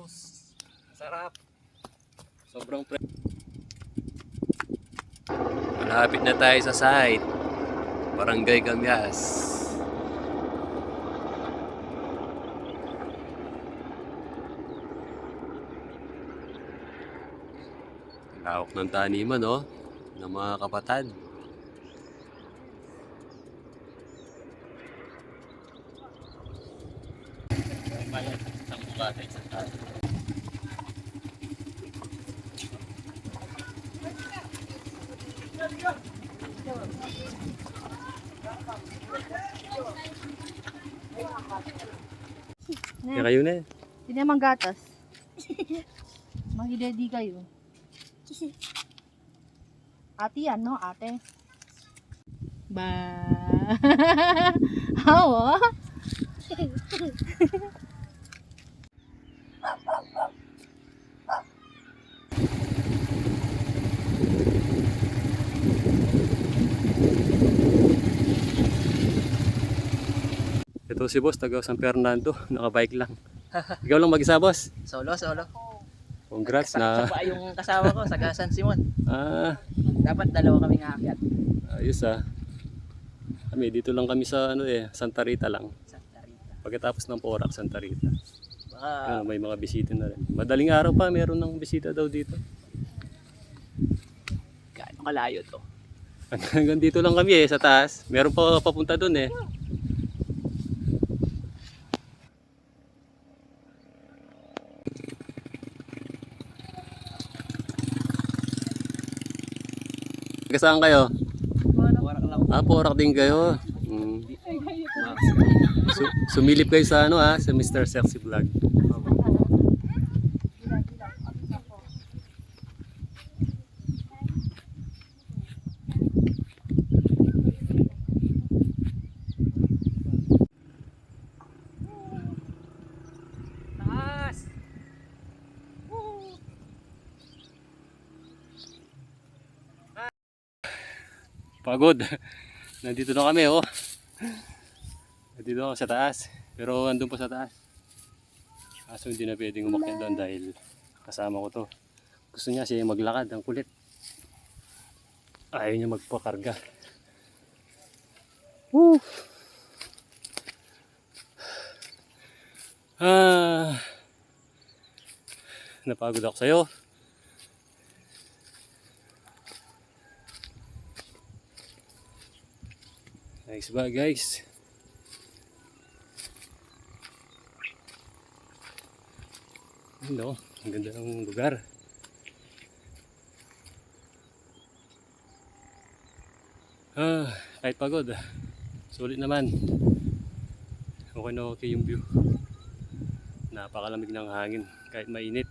Sus. Sarap. Sobrang pre... Malapit na tayo sa site. Barangay Gamyas. Lawak ng taniman, oh. Ng mga kapatad. Kaya kayo na eh. Hindi naman gatas. Mahidedi kayo. Ate yan, no? Ate. Ba. Hawa? Ito si boss, taga San Fernando. Nakabike lang. Ikaw lang mag-isa, boss. Solo, solo. Congrats na... sa yung kasama ko, sa San Simon. Ah, Dapat dalawa kami aakyat. ayos ah. Kami, dito lang kami sa ano eh, Santa Rita lang. Santa Rita. Pagkatapos ng Porac, Santa Rita. Baka Ano, may mga bisita na rin. Madaling araw pa, meron ng bisita daw dito. gaano kalayo to. Hanggang dito lang kami eh, sa taas. Meron pa papunta doon eh. Taga saan kayo? Ah, Porac din kayo. Mm. Su- sumilip kayo sa ano ah, sa Mr. Sexy Vlog. Pagod. Nandito na kami oh. Nandito ako sa taas. Pero andun pa sa taas. Kaso hindi na pwedeng umakyat doon dahil kasama ko to. Gusto niya siya maglakad. Ang kulit. Ayaw niya magpakarga. Woo! Ah, napagod ako sa'yo. Nice ba guys? Hello, ang ganda ng lugar. Ah, kahit pagod. Sulit naman. Okay na okay yung view. Napakalamig ng hangin kahit mainit.